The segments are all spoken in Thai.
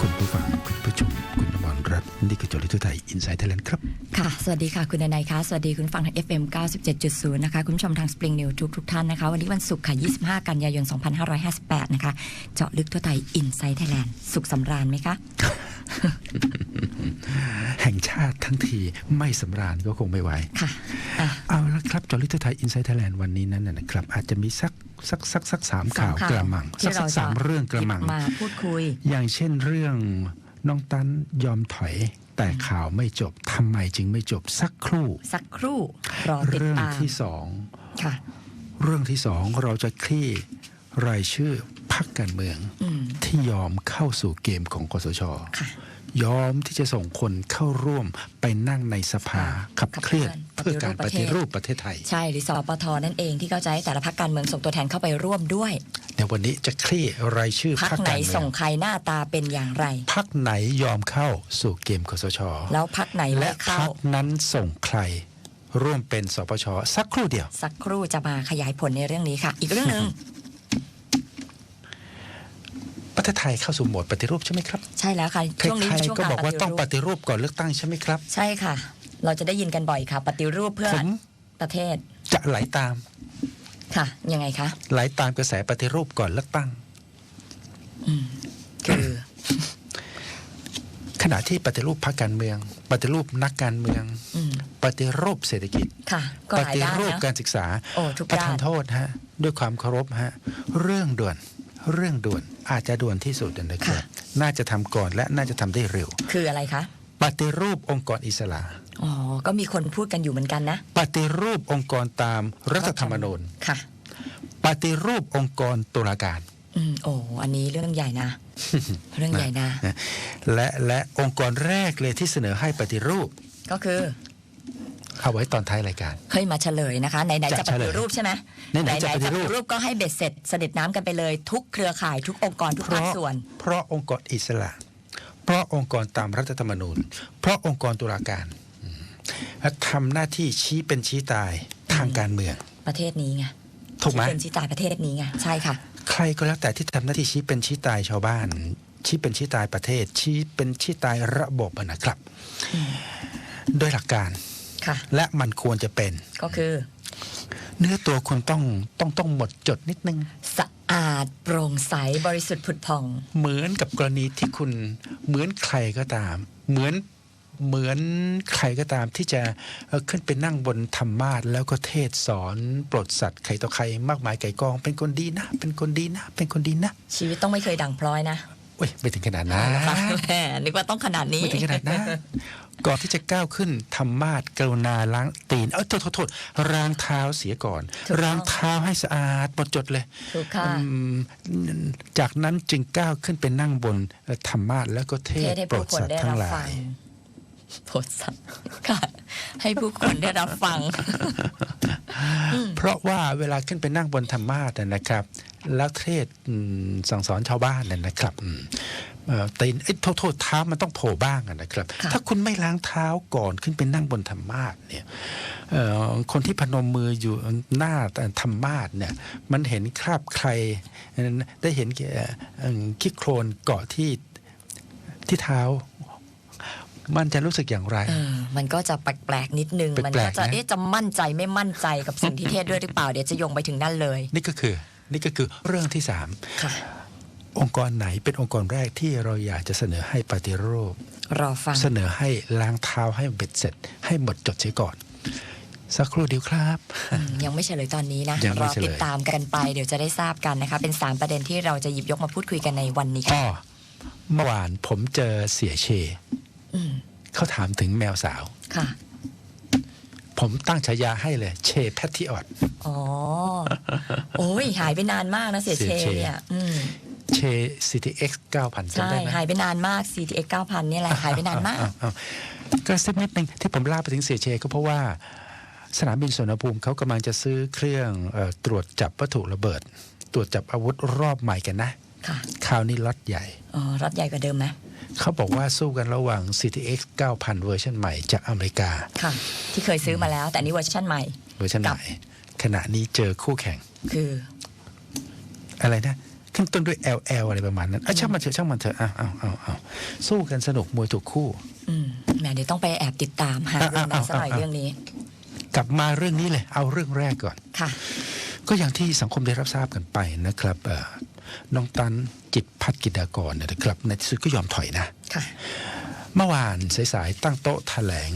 คุณผู้ฟังคุณผู้ชมคุณอมรรัตน์นี่คือจอลิทุไทยอินไซต์ไทยแลนด์ครับ ค่ะ สวัสดีค่ะ คุณนายคะสวัสดีคุณฟังทาง FM 97.0 นะคะ คุณผู้ชมทาง Spring New ทุกทุกๆท่านนะคะ วันนี้วันศุกร์ค่ะ 25 กันยายน 2558 นะคะ เจาะลึกทั่วไทย Inside Thailand สุขสำราญไหมคะ แห่งชาติทั้งทีไม่สำราญก็คงไม่ไหวค่ะอะเอาละครับจอลิทุไทยอินไซต์ไทยแลนด์วันนี้นั้นนะนะครับ อาจจะมีสักสักสักสักสามข่าวกระมัง สัที่กสัเรากจะสามเรื่องกระมังหยิบมาพูดคุย อย่างเช่นเรื่องน้องตันยอมถอย แต่ข่าวไม่จบทำไมจึงไม่จบสักครู่ สักครู่รอติดเรื่องตามที่สองค่ะเรื่องที่สองเราจะคลี่รายชื่อพักการเมืองอืมที่ยอมเข้าสู่เกมของกสชค่ะ ยอมที่จะส่งคนเข้าร่วมไปนั่งในสภาขับเคลื่อนขับเคลื่อนเพื่อการปปฏิฏิรูรูปปปประระเทเทศศไทย ใช่หรือสปทนั่นเองที่เข้าใจให้แต่ละพักการเมืองส่งตัวแทนเข้าไปร่วมด้วยในวันนี้จะคลี่รายชื่อพักพักไหนการเมือส่งงใครหน้าตาเป็นอย่างไรพักไหนยอมเข้าสู่เกมกสช แล้วพักไหนไม่และเข้าพักนั้นส่งใครร่วมเป็นสปชสักครู่เดียว สักครู่จะมาขยายผลในเรื่องนี้ค่ะ อีกเรื่องหนึ่งประเทศไทยเข้าสู่โหมดปฏิรูปใช่ไหมครับใช่แล้วค่ะใคช่วงนี้รเป็นช่วงๆก็การบอกว่าปฏิต้องรูปปฏิรูปก่อนเลือกตั้งใช่ไหมครับ ใช่ค่ะ เราจะได้ยินกันบ่อยค่ะ ปฏิรูปเพื่อผม ประเทศจะไหลตามค่ะ ยังไงคะไหลตามกระแสปฏิรูปก่อนเลือกตั้ง อืมคือขณะที่ปฏิรูปพรรคการเมือง ปฏิรูปนักการเมือง อืมปฏิรูปเศรษฐกิจ ค่ะ ก็ปหลายฏิด้านรูปนะ การศึกษาโอ้ทุกประด้าทานนโทษฮะด้วยความเคารพฮะเรื่องด่วน เรื่องด่วนอาจจะด่วนที่สุดนะครับ น่าจะทำก่อนและน่าจะทำได้เร็ว คืออะไรคะปฏิรูปองค์กรอิสระอ๋อก็มีคนพูดกันอยู่เหมือนกันนะ ปฏิรูปองค์กรตามรัฐธรรมนูญค่ะ ปฏิรูปองค์กรตุลาการอืมโอ้อันนี้เรื่องใหญ่นะ เรื่องใหญ่นะนะและและองค์กรแรกเลยที่เสนอให้ปฏิรูปก็คือ เอาไว้ตอนท้ายรายการเฮ้ยมาเฉลยนะคะไหนๆจะจะปเฉลฏิยรูปใช่ไหมไหนๆจะปฏิรูปปฏิรูปก็ให้เบ็ดเสร็จเสด็จน้ำกันไปเลย ทุกเครือข่ายทุกองค์กรทุกเพภาคราะส่วน เพราะองค์กรอิสระ เพราะองค์กรตามรัฐธรรมนูญ เพราะองค์กรตุลาการอืมทำหน้าที่ชี้เป็นชี้ตายทางการเมือง ประเทศนี้ไงถูกไหมที่เป็นชี้ตายประเทศนี้ไงใช่ค่ะ ใครก็แล้วแต่ที่ทำหน้าที่ชี้เป็นชี้ตายชาวบ้าน ชี้เป็นชี้ตายประเทศ ชี้เป็นชี้ตายระบบอะนะครับอืมโดยหลักการ ค่ะ และมันควรจะเป็น ก็คือ เนื้อตัวคุณต้องต้องต้องหมดจดนิดนึง สะอาดโปร่งใสบริสุทธิ์ผุดผ่อง เหมือนกับกรณีที่คุณเหมือนใครก็ตาม เหมือนเหมือนใครก็ตามที่จะเอ่อขึ้นไปนั่งบนธรรมาสแล้วก็เทศสอนโปรดสัตว์ใครต่อใครมากมายไก่กอง เป็นคนดีนะ เป็นคนดีนะ เป็นคนดีนะ ชีวิตต้องไม่เคยดังพลอยนะ เว้ยไม่ถึงขนาดนั้นนะคะแหมนึกว่าต้องขนาดนี้ไม่ถึงขนาดนั้นก่อนที่จะก้าวขึ้นธรรมาสกรุณาล้างตีนเออโทษโทษโทษรางเท้าเสียก่อนถูกต้องรางเท้าให้สะอาดหมดจดเลยถูกค่ะอืมจากนั้นจึงก้าวขึ้นไปนั่งบนเอ่อธรรมาสแล้วก็เทเทศศให้โปรผู้ดคนสัตว์ได้ทั้รังบหลาฟังยโปรดสัตว์ค่ะให้ผู้คนได้รับฟัง เพราะว่าเวลาขึ้นไปนั่งบนธรรมาสน่ะนะครับ แล้วเทศอืมสั่งสอนชาวบ้านน่ะนะครับอืมเอ่อตีนเอ้ยโทษโทษเท้ามันต้องโผล่บ้างอะนะครับค่ะถ้าคุณไม่ล้างเท้าก่อนขึ้นไปนั่งบนธรรมาสเนี่ยเอ่อคนที่พนมมืออยู่หน้าธรรมาสเนี่ยมันเห็นคราบใครได้เห็นเอ่อเอ่อขี้โคลนเกาะที่ที่เท้ามันจะรู้สึกอย่างไรเออมันก็จะแปลกๆนิดนึงแปลกๆมันก็จะนะเอ๊ะจะมั่นใจไม่มั่นใจกับสิ่งที่เทศด้วยหรือเปล่า เดี๋ยวจะโยงไปถึงนั่นเลย นี่ก็คือ นี่ก็คือเรื่องที่สามค่ะองค์กรไหนเป็นองค์กรแรกที่เราอยากจะเสนอให้ปฏิรูปรอฟังเสนอให้ล้างเท้าให้เบ็ดเสร็จ ให้หมดจดเสียก่อนสักครู่เดียวครับอืมยังไม่เฉลยตอนนี้นะยังไม่รอเฉลยติดตามกันไปเดี๋ยวจะได้ทราบกันนะคะ เป็นสามประเด็นที่เราจะหยิบยกมาพูดคุยกันในวันนี้อ้ค่ะอเมื่อวานผมเจอเสียเชอืมเขาถามถึงแมวสาวค่ะ ผมตั้งฉายาให้เลย เชแพทติออดอ๋อ โอ้ยหายไปนานมากนะเสียเสีเชยเชเนี่ยอืมเช CTX 9000ใช่จำได้ไหมหายไปนานมาก CTX 9000เนี่ยแหละหายไปนานมากอ้วอ้าวกระซิบนิดนึงที่ผมเล่าไปถึงเสียเชก็เพราะว่าสนามบินสุวรรณภูมิเขากำลังจะซื้อเครื่องเออตรวจจับวัตถุระเบิด ตรวจจับอาวุธรอบใหม่กันนะค่ะคราวนี้ล็อตใหญ่อ๋อรถใหญ่กว่าเดิมไหม เขาบอกว่าสู้กันระหว่าง CTX 9000 เวอร์ชันใหม่จากอเมริกา ค่ะ ที่เคยซื้อมาแล้ว แต่อันนี้เวอร์ชันใหม่ เวอร์ชันใหม่ ขณะนี้เจอคู่แข่ง คือ อะไรนะขขึ้นต้นด้วย LL อะไรประมาณนั้นอะช่างมันเถอะช่างมันเถอะเอาเอาเอาเอาสู้กันสนุกมวยถูกคู่อืมแหมเดี๋ยวต้องไปแอบติดตามหาเรื่องไหนสักหน่อยอะอะอะเรื่องนี้ กลับมาเรื่องนี้เลย เอาเรื่องแรกก่อน ค่ะ ก็อย่างที่สังคมได้รับทราบกันไปนะครับเอ่อ น้องตันจิตพัฒกิจดากรเนยนะครับ ในที่สุดก็ยอมถอยนะค่ะเมื่อวานสายๆตั้งโต๊ะแถลง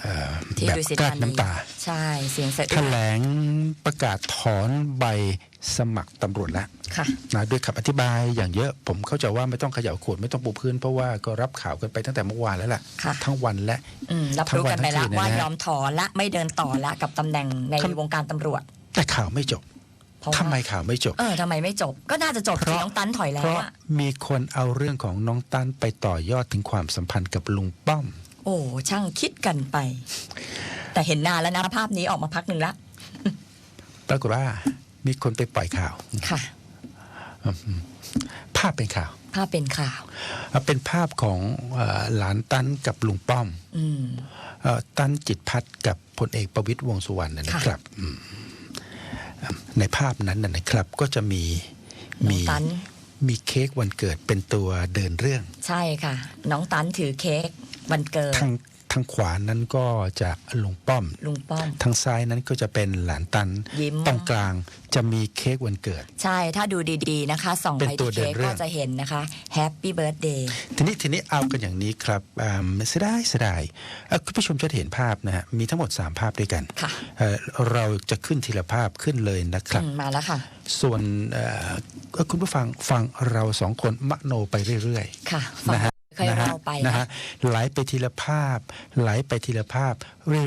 เอ่อที่แบบดุสิตกลั้ธานนีน้ำตา ใช่เสียงสะแถอื้นลงประกาศถอนใบสมัครตำรวจแล้วค่ะนะด้วยคำอธิบายอย่างเยอะ ผมเข้าใจว่าไม่ต้องเขย่าขวดไม่ต้องปูพื้น เพราะว่าก็รับข่าวกันไปตั้งแต่เมื่อวานแล้วล่ะค่ะทั้งวันและอืมรับทั้งรู้วันกันไปแล้วทั้งคืนเนี่ยว่านะฮะยอมถอนละไม่เดินต่อละกับตำแหน่งในครับวงการตำรวจ แต่ข่าวไม่จบเพ ราะว่าทำไมข่าวไม่จบ เออทำไมไม่จบ ก็น่าจะจบเพสิราะน้องตันถอยแล้เพวราะอะมีคนเอาเรื่องของน้องตั้นไปต่อยอดถึงความสัมพันธ์กับลุงป้อม โอ้ช่างคิดกันไป แต่เห็นนานแล้วนะภาพนี้ออกมาพักหนึ่งละปรากฏว่ามีคนไปปล่อยข่าวค่ะภาพเป็นข่าว ภาพเป็นข่าว เป็นภาพของเอ่อหลานตั้นกับลุงป้อมอืมเอ่อตั้นจิตพัฒน์กับพลเอกประวิตยวงษ์สุวรรณนะครับอืม ในภาพนั้นนะนะครับ ก็จะมีน้องมีตันมีเค้กวันเกิดเป็นตัวเดินเรื่อง ใช่ค่ะ น้องตันถือเค้กวันเกิดทาง ทางขวานั้นก็จะลุงป้อม ลุงป้อม ทางซ้ายนั้นก็จะเป็นหลานตันยิ้ม ตรงกลางจะมีเค้กวันเกิด ใช่ถ้าดูดีๆนะคะส่องเป็นไปตัวที่เดิเค้นกเรื่ก็องจะเห็นนะคะแฮปปี้เบิร์ดเดย์ ทีนี้ทีนี้เอากันอย่างนี้ครับอ่าเสียดายเสียดายเอ่อคุณผู้ชมจะเห็นภาพนะฮะมีทั้งหมด 3 ภาพด้วยกันค่ะ เอ่อเราจะขึ้นทีละภาพขึ้นเลยนะครับอืมมาแล้วค่ะ ส่วนเอ่อเอ่อคุณผู้ฟังฟังเราสองคนมโนไปเรื่อย ค่ะๆฟังนะฮะ ค่อยนะฮะเล่าไปนะฮะไหลไปทีละภาพ ไหลไปทีละภาพ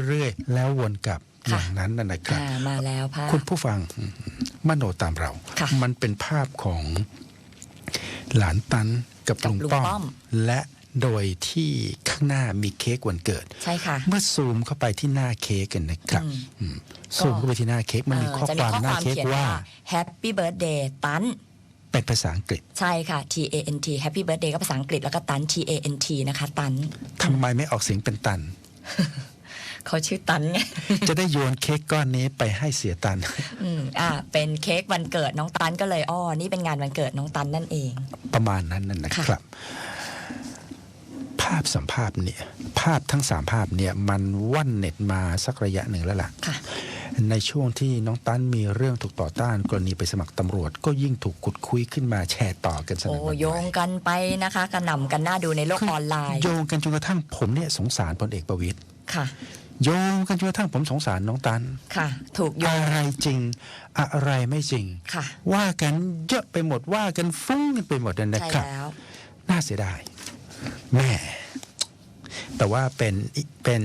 เรื่อยๆ แล้ววนกลับอย่างนั้นนะนะครับอ่ามาแล้วภาพคุณผู้ฟังมโนตามเราค่ะมันเป็นภาพของหลานตันกับกับลุงลุงป้อป้อมมและโดยที่ข้างหน้ามีเค้กวันเกิด ใช่ค่ะ เมื่อซูมเข้าไปที่หน้าเค้กกันนะครับอืมอืมซูมเข้าไปที่หน้าเค้กมันมีเข้อจะความหน้าเค้กขียนว่า Happy Birthday ตัน เป็นภาษาอังกฤษ ใช่ค่ะ T A N T Happy Birthday ก็ภาษาอังกฤษแล้วก็ตัน T A N T นะคะ ตันทำไมไม่ออกเสียงเป็นตัน เขาชื่อตันไง จะได้โยนเค้กก้อนนี้ไปให้เสียตัน อืมอ่า เป็นเค้กวันเกิดน้องตันก็เลยอ้อนี่เป็นงานวันเกิดน้องตันนั่นเอง ประมาณนั้นนั่นนะคค่ะรับ ภาพสัมภาพเนี่ย ภาพทั้งสามภาพเนี่ย มันว่อนเน็ตมาสักระยะหนึ่งแล้วล่ะค่ะ ในช่วงที่น้องตั้นมีเรื่องถูกต่อต้านกรณีไปสมัครตำรวจ ก็ยิ่งถูกขุดคุยขึ้นมาแชร์ต่อกันสโอ้นั่นหวั่นโยไหวงกันไปนะคะกระหน่ำกันหน้าดูในโลกออนไลน์ โยงกันจนกระทั่งผมเนี่ยสงสารพลเอกประวิตยค่ะโยงกันจนกระทั่งผมสงสารน้องตัน ค่ะ ถูกโยอะงไรจริง อะไรไม่จริง ค่ะ ว่ากันเยอะไปหมดว่ากันฟุ้งกันไปหมดเลยนะใช่ครับแล้วน่าเสียดายแม่แต่ว่าเป็นอิเป็น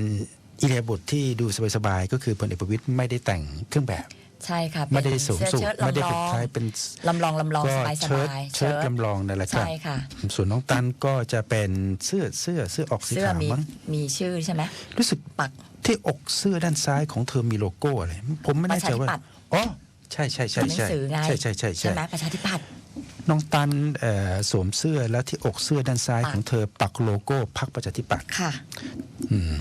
อิเลียาบุตรที่ดูสบายๆก็คือพลเอกประวิตยไม่ได้แต่งเครื่องแบบใช่ค่ะไม่ได้เป็นสูงเสื้อสูงเชิ้ตไม่ได้ลำลเป็นองคล้ายเป็นลำลองลำลองก็สบายสเชิ้ตบายเชิ้ตลำลองนั่นแหละครับใช่ค่ะส่วนน้องตันก็จะเป็นเสื้อเสื้อเสื้อออกสีเสื้อขาวมีมั้งมีชื่อใช่ไหมรู้สึกปักที่อกเสื้อด้านซ้ายของเธอมีโลโก้อะไรผมไม่แน่ใจว่าประชาธิปัตย์อ๋อใช่ใช่ใช่เป็นหนัใช่งสือไงใช่ใช่ใช่ใช่ใช่ไหมประชาธิปัตย์น้องตันเอ่อสวมเสื้อแล้วที่อกเสื้อด้านซ้ายปักของเธอปักโลโก้พรรคประชาธิปัตย์ค่ะอืม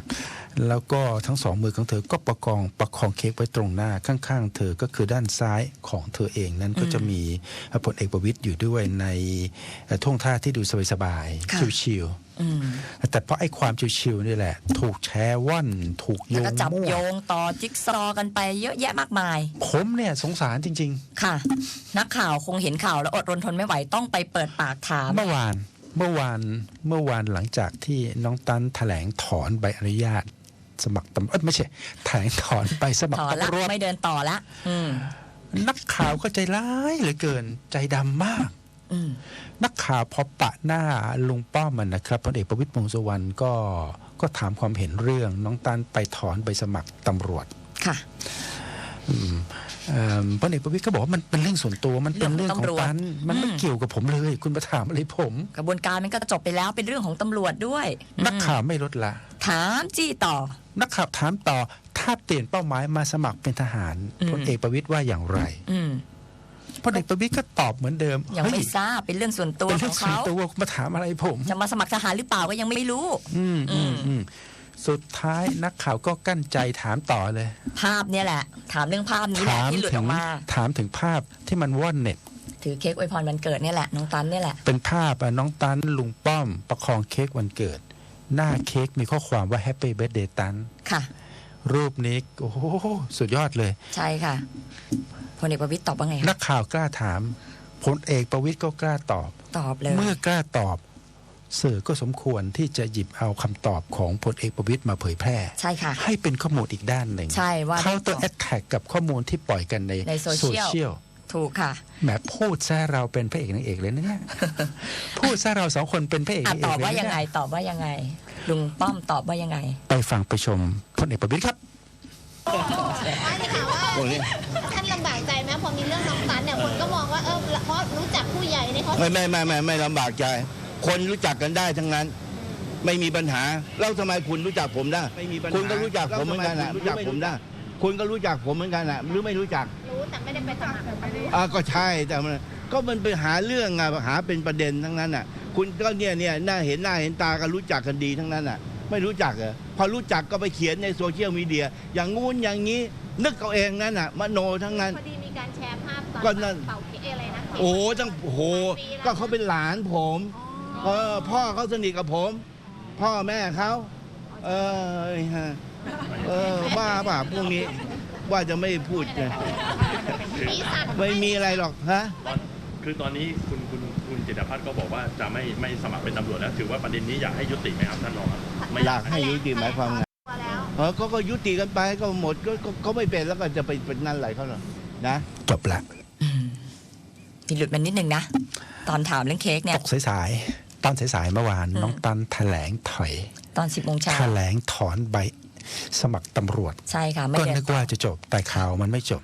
แล้วก็ทั้งสองมือของเธอก็ประคองประคองเค้กไว้ตรงหน้าข้างๆ เธอก็คือด้านซ้ายของเธอเองนั้นก็จะมีพลเอกประวิตยอยู่ด้วยในเอ่อท่วงท่าที่ดูสบายค่ะๆชิวอืมๆแต่เพราะไอ้ความชิวๆนี่แหละ ถูกแชร์ว่อนถูกโยแล้วงก็จับมั่วโยงต่อจิ๊กซอว์กันไปเยอะแยะมากมาย ผมเนี่ยสงสารจริงค่ะ นักข่าวคงเห็นข่าวแล้วอดรนทนไม่ไหวต้องไปเปิดปากถามๆเมื่อวานเมื่อวานเมื่อวานหลังจากที่น้องตันแถลงถอนใบอนุญาต สมัครตำรวจเอ้ยไม่ใช่แถลงถอนใบสมัคถรอนละตำรวจไม่เดินต่อละอืมนักข่าวก็ใจร้ายเหลือเกินใจดำมากอืมนักข่าวพอปะหน้าลุงป้อมมันนะครับพลเอกประวิตรวงษ์สุวรรณก็ก็ถามความเห็นเรื่อง น้องตันไปถอนใบสมัครตำรวจค่ะอืมเอิ่ม พลเอกประวิตรก็บอกว่ามันเป็นเรื่องส่วนตัวมันเป็นเรื่องของตันมันไม่อืมเกี่ยวกับผมเลย คุณมาถามอะไรผม กระบวนการมันก็จบไปแล้วเป็นเรื่องของตำรวจด้วย นักอืมข่าวไม่ลดละ ถามจี้ต่อ นักข่าวถามต่อ ถ้าเปลี่ยนเป้าหมายมาสมัครเป็นทหารอืมพลเอกประวิตรว่าอย่างไรอืมพลเอกประวิตรก็ตอบเหมือนเดิม ยังไม่เฮ้ทราบเป็นเรื่องส่วนตัวเป็นขเรื่อองงส่วนเขาตัวมาถามอะไรผม จะมาสมัครทหารหรือเปล่าก็ยังไม่รู้ อืมอืมอืมอืม สุดท้ายนักข่าวก็กั้นใจถามต่อเลย ภาพเนี่ยแหละ ถามเรื่องภาพนี้แหละถามที่หลุดถึองอกมาถามถึงภาพที่มันว่อนเน็ตถือเค้กอวยพรวันเกิดเนี่ยแหละน้องตันเนี่ยแหละ เป็นภาพอะน้องตันลุงป้อม ประคองเค้กวันเกิด หน้าเค้กมีข้อความว่าแฮปปี้เบิร์ดเดย์ตันค่ะ รูปนี้โอ้โหสุดยอดเลย ใช่ค่ะพลเอกประวิตยตอบว่าไงนัคะกข่าวกล้าถามพลเอกประวิตยก็กล้าตอบ ตอบเลย เมื่อกล้าตอบ สื่อก็สมควรที่จะหยิบเอาคำตอบของพลเอกประวิตยมาเผยแพร่ใช่ค่ะให้เป็นข้อมูลอีกด้านหนึ่งใช่ว่าเขาตัวได้แอตอบดแท็กกับข้อมูลที่ปล่อยกันในในโซเชียลเชียลถูกค่ะแหมพูดซะเราเป็นพระเอกนางเอกเลยนะเนี่ยพูดซะเราสองคนเป็นพระเอกอะนางเอตกอบเลยว่านะยังไงเนี่ยตอบว่ายังไงลุงป้อมตอบว่ายังไง ไปฟังไปชมพลเอกประวิตยครับไม่ได้ถามว่าท่านลำบากใจไหมพอมีเรื่องน้องตันเนี่ยคนก็มองว่าเออเพราะรู้จักผู้ใหญ่เนี่ยเขาไม่ไม่ไม่ไม่ไม่ลำบากใจ คนรู้จักกันได้ทั้งนั้น ไม่มีปัญหาแล้วทำไมคุณรู้จักผมได้ ไม่มีปัญหาคุณก็รู้จักผมเหมือนกันนะแล้วทำไมคุณรู้จักผมได้ คุณก็รู้จักผมเหมือนกันนะหรือไม่รู้จักรู้แต่ไม่ได้ไปสมัครอ่าก็ใช่แต่มันก็มันไปหาเรื่องอะหาเป็นประเด็นทั้งนั้นอะ คุณก็เนี่ยเนี่ยหน้าเห็นหน้าเห็นตากันรู้จักกันดีทั้งนั้นอะ ไม่รู้จักเหรอพอรู้จักก็ไปเขียนในโซเชียลมีเดีย อย่างงู้นอย่างนี้ นึกเอาเองนั่นอะมโนทั้งนั้นพอดีมีการแชร์ภาพตอนก็นั่นเป่าเค้กอะไรนะโอ้โหตั้งโอ้โหก็เขาเป็นหลานผม เออพ่อเขาสนิทกับผม พ่อแม่เขาเออไอ้ฮะเออบ้าป่ะพวกนี้ว่าจะไม่พูดไงมีสัตว์ไม่มีอะไรหรอกฮะ ตอนคือตอนนี้คุณคุณคุณจิตรพัฒน์ก็บอกว่าจะไม่ไม่สมัครเป็นตำรวจแล้ว ถือว่าประเด็นนี้อยากให้ยุติไหมครับท่านรองครับไม่อยากให้ยุติหมายความไงมาแล้ว เออก็ก็ยุติกันไปก็หมดก็ก็ก็ไม่เป็นแล้วก็จะไปเป็นนั่นอะไรเขาหรอนะ จบละอืมมีหลุดมานิดนึงนะ ตอนถามเรื่องเค้กเนี่ตยกสายๆ ตอนสายๆเมื่อวานอืมน้องตันแถลงถอย ตอนสิบโมงเช้าแถลงถอนใบสมัครตำรวจใช่ค่ะไม่ก็เดินึนกว่าจะจบแต่ข่าวมันไม่จบ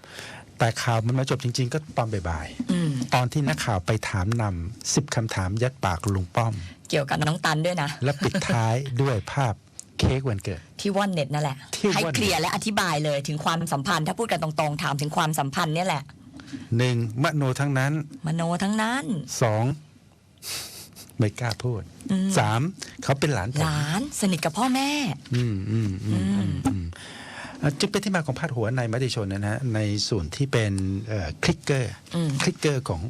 แต่ข่าวมันมาจบจริง ๆ ก็ตอนบ่ายอืมๆตอนที่นักข่าวไปถามนำสิบคำถามยัดปากลุงป้อม เกี่ยวกับน้องตันด้วยนะ และปิดท้ายด้วยภาพเค้กวันเกิดที่ว่อนเน็ตนั่นแหละที่ว่อนให้เคลียร์และอธิบายเลยถึงความสัมพันธ์ ถ้าพูดกันตรงๆ ถามถึงความสัมพันธ์เนี่ยแหละหนึ่งมโนทั้งนั้น มโนทั้งนั้นสอง ไม่กล้าพูดอืมสามเขาเป็นหลานผหมลานสนิทกับพ่อแม่ อืมอืมอืมอืมอืมอะจึงเป็นที่มาของพาดหัวในมติชนนะฮะในส่วนที่เป็นเอ่อคลิกเกอร์อืมคลิกเกอร์ของ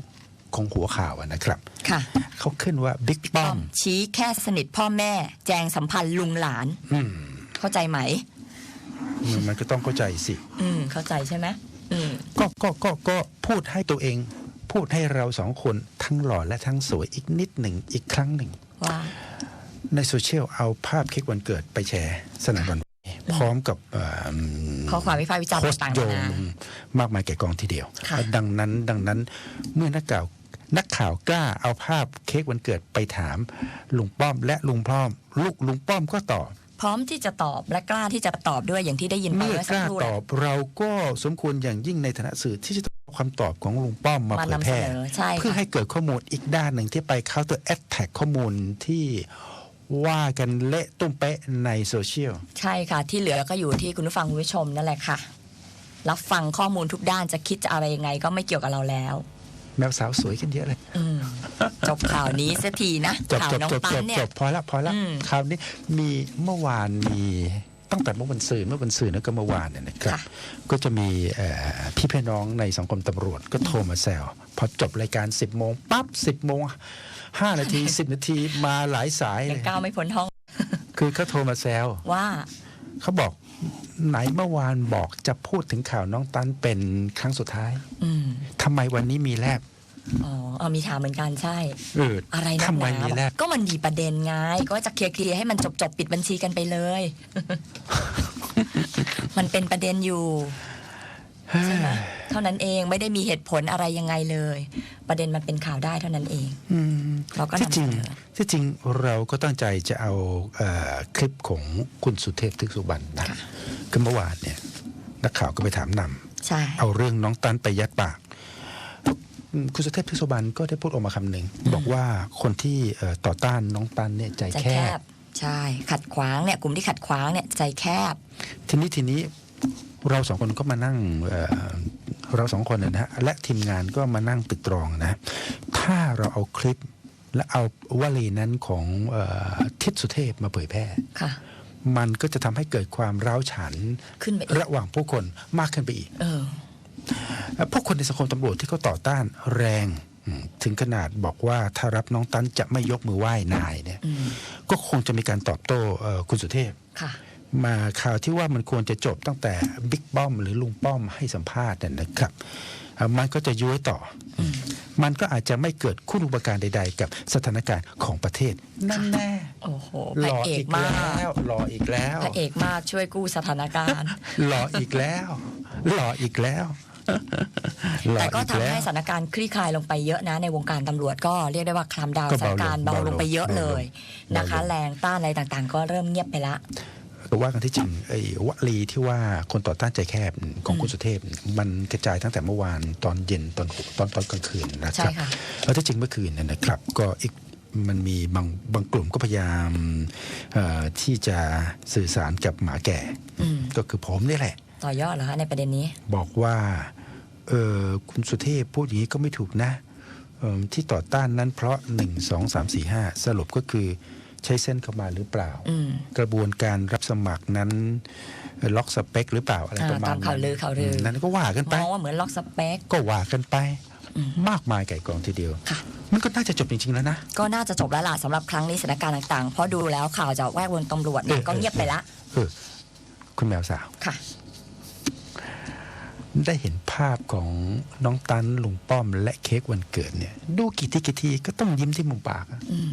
ของหัวข่าวอะนะครับ ค่ะ เขาขึ้นว่าบิ๊กป้อม ชี้แค่สนิทพ่อแม่ แจงสัมพันธ์ลุงหลานอืมเข้าใจไหม มันก็ต้องเข้าใจสิ อืมเข้าใจใช่ไหมอืมก็ก็ก็ก็พูดให้ตัวเอง พูดให้เราสองคนทั้งหล่อและทั้งสวยอีกนิดหนึ่งอีกครั้งหนึ่งว่าในโซเชียลเอาภาพเค้กวันเกิดไปแชร์สนั่นหวันไหวพร้อมกับเอ่อข้อความวิพากษ์วิจารณ์โพสต์ต่างๆโยนางนามากมายแก่กองทีเดียวค่ะดังนั้นดังนั้นเมื่อนักข่าวนักข่าวกล้าเอาภาพเค้กวันเกิดไปถามลุงป้อมและลุงป้อม ลูกลุงป้อมก็ตอบพร้อมที่จะตอบและกล้าที่จะตอบด้วยอย่างที่ได้ยินไปเมื่อเมื่อกสักล้าครู่ตอบเราก็สมควรอย่างยิ่งในฐานะสื่อที่จะ ต้องเอาคำตอบของลุงป้อมมามาเผยนำแพเสร่นอใช่เพื่อค่ะให้เกิดข้อมูลอีกด้านหนึ่งที่ไปเข้าตัวแอดแท็กข้อมูลที่ว่ากันเละตุ้มเป๊ะในโซเชียลใช่ค่ะ ที่เหลือก็อยู่ที่คุณผู้ฟังคุณผู้ชมนั่นแหละค่ะ รับฟังข้อมูลทุกด้านจะคิดจะอะไรยังไงก็ไม่เกี่ยวกับเราแล้ว แมวสาวสวยขึ้นเยอะเลยอืมจบข่าวนี้สักทีนะจบข่าวจบน้องจบปัจนบเนี่จยบพอละพอละอืมคราวนี้มีเมื่อวานมี ตั้งแต่เมื่อวันศุกร์เมื่อวันศุกร์แล้วก็เมื่อวานเนี่ยนะครับค่ะก็จะมีเอ่อพี่พี่น้องในสังคมตำรวจก็โทรมาแซวพอจบรายการ 10โมงปั๊บ10โมง5นาที 10 นาทีมาหลายสายยัเลงยก้าวไม่พ้นห้อง คือเขาโทรมาแซวว่าเขาบอกไหนเมื่อวานบอกจะพูดถึงข่าวน้องตันเป็นครั้งสุดท้ายอืมทำไมวันนี้มีแลบ อ๋อเอามีถามเหมือนกันใช่ เอออะไรนักทำไมหนามีแลบก็มันมีประเด็นไง ก็จะเคลียร์เคลียร์ให้มันจบจบๆปิดบัญชีกันไปเลย มันเป็นประเด็นอยู่ใช่ไหมเท่านั้นเองไม่ได้มีเหตุผลอะไรยังไงเลย ประเด็นมันเป็นข่าวได้เท่านั้นเองอืมเราก็ที่นำจริงเสนอที่จริงเราก็ตั้งใจจะเอาเออคลิปของคุณสุเทพทึกสุบรรณนะค่ะคือเมื่อวานเนี่ยนักข่าวก็ไปถามนใช่ำเอาเรื่องน้องตันไปยัดปากอืม คุณสุเทพทึกสุบรรณก็ได้พูดออกมาคำหนึ่งบอกว่าคนที่เอ่อต่อต้านน้องตันเนี่ยใจใจแคแคบบใช่ ขัดขวางเนี่ยกลุ่มที่ขัดขวางเนี่ยใจแคบ ทีนี้ทีนี้เราสองคนก็มานั่งเอ่อเราสองคนนะฮะและทีมงานก็มานั่งตึกตรองนะ ถ้าเราเอาคลิปและเอาวลีนั้นของเออทิศสุเทพมาเผยแพร่ค่ะมันก็จะทำให้เกิดความร้าวฉานขึ้นไปอีกระหว่างผู้คนมากขึ้นไปอีก เออเอ่อผู้คนในสังคมตำรวจที่เขาต่อต้านแรงอืมถึงขนาดบอกว่าถ้ารับน้องตันจะไม่ยกมือไหว้นายเนี่ยอืมก็คงจะมีการตอบโต้เอ่อคุณสุเทพค่ะมาข่าวที่ว่ามันควรจะจบตั้งแต่บิ๊กป้อมหรือลุงป้อมให้สัมภาษณ์เนี่ยนะครับเอ่อมันก็จะย้วยต่ออมันก็อาจจะไม่เกิดคุณอุปการใด ๆ กับสถานการณ์ของประเทศ นั่นแน่โอ้โหพหระล่อเออีกกมากแล้วหล่ออีกแล้วพระเอกมากช่วยกู้สถานการณ์หล่ออีกแล้วหล่ออีกแล้วหล่อ แต่ก็อีทำล้วให้สถานการณ์คลี่คลายลงไปเยอะนะ ในวงการตำรวจก็เรียกได้ว่าคลามดาวน์ก็สถาเบานลงการณ์เบาลงไปเยอะเบาลงเลยนะคะเบาลงแรงต้านอะไรต่างๆ ก็เริ่มเงียบไปละแต่ว่ากันที่จริงไอ้วลีที่ว่าคนต่อต้านใจแคบของคุณสุเทพ มันกระจายตั้งแต่เมื่อวานตอนเย็นตอนหกตอนตอนกลางคืนนะคใช่รับค่ะแล้วที่จริงเมื่อคืนเนยนะครับ ก็อีกมันมีบางบางกลุ่มก็พยายามเอ่อที่จะสื่อสารกับหมาแก่อืมก็คือผมนี่แหละ ต่อยอดเหรอคะในประเด็นนี้ บอกว่าเออคุณสุเทพพูดอย่างนี้ก็ไม่ถูกนะเอิ่มที่ต่อต้านนั้นเพราะ 1 2 3 4 5 สรุปก็คือใช้เส้นเข้ามาหรือเปล่าอืมกระบวนการรับสมัครนั้นเอ่อล็อกสเปคหรือเปล่าอะไรอ่าประมาณตามข่าวลือข่าวลือมนั้นก็ว่ากันมไปองว่าเหมือนล็อกสเปคก็ว่ากันไปอืมมากมายไก่กองทีเดียวค่ะมันก็น่าจะจบจริงๆแล้วนะ ก็น่าจะจบแล้วล่ะสำหรับครั้งนี้สถานการณ์ต่างๆ เพราะดูแล้วข่าวจากแวดวงตำรวจเนี่ยเออก็เงียบไปละเออคุณแมวสาวค่ะ ได้เห็นภาพของน้องตันลุงป้อมและเค้กวันเกิดเนี่ย ดูกี่ทีกี่ทีก็ต้องยิ้มที่มุมปากอะอืม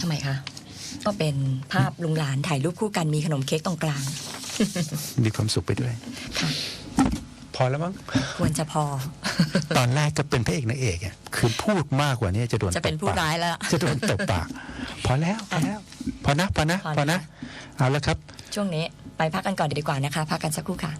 ทำไมคะ ก็เป็นภาพลุงหลานถ่ายรูปคู่กันมีขนมเค้กตรงกลาง มีความสุขไปด้วย ค่ะ พอแล้วมั้ง ควรจะพอ ตอนแรกก็เป็นพระเอกนางเอกอะคือพูดมากกว่านี้จะโดนจะเป็นตบผู้ปกร้ายแล้วล่ะจะโดนตบปาก พอแล้วพอแล้ว พอนะพอนะพอนะ พอนะ เอาละครับ ช่วงนี้ไปพักกันก่อนดีกว่านะคะ พักกันสักครู่ค่ะ